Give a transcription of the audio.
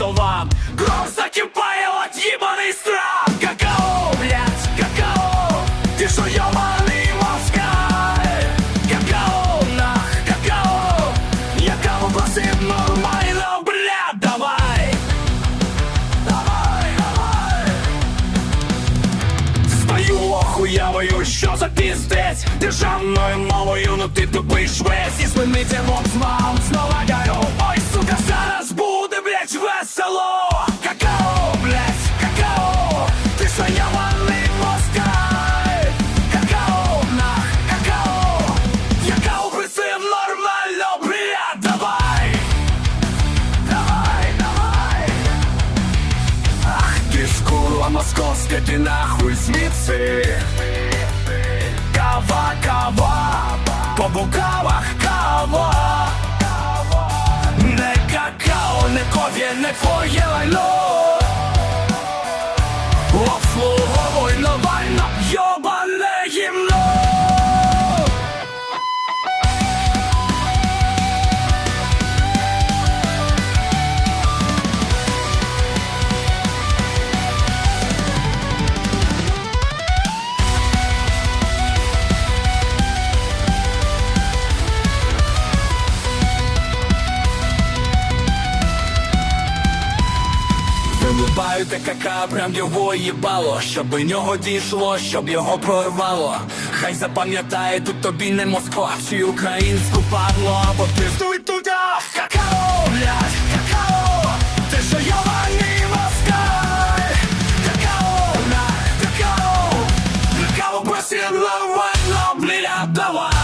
что вам Кровь закипает, от ебаный страх Какао, блядь, какао Ты что, ебаный москаль Какао, нах, какао Я кого просим нормально, блядь, давай Давай, давай Стою охуявою, що за піздець Державною мовою, ну ти тупий швець І своїми вам знову горю московська, ти нахуй звідси Кава, кава, по букавах кава. Не какао, не ков'є, не твоє Лубаю те кака, прям його їбало, щоб до нього дійшло, щоб його прорвало. Хай запам'ятає тут тобі не Москва, чи українську парло, або пиздуй туди Какао, блядь, какао, ти що йований москаль? Какао, какао, какао посіла война, блядь, давай.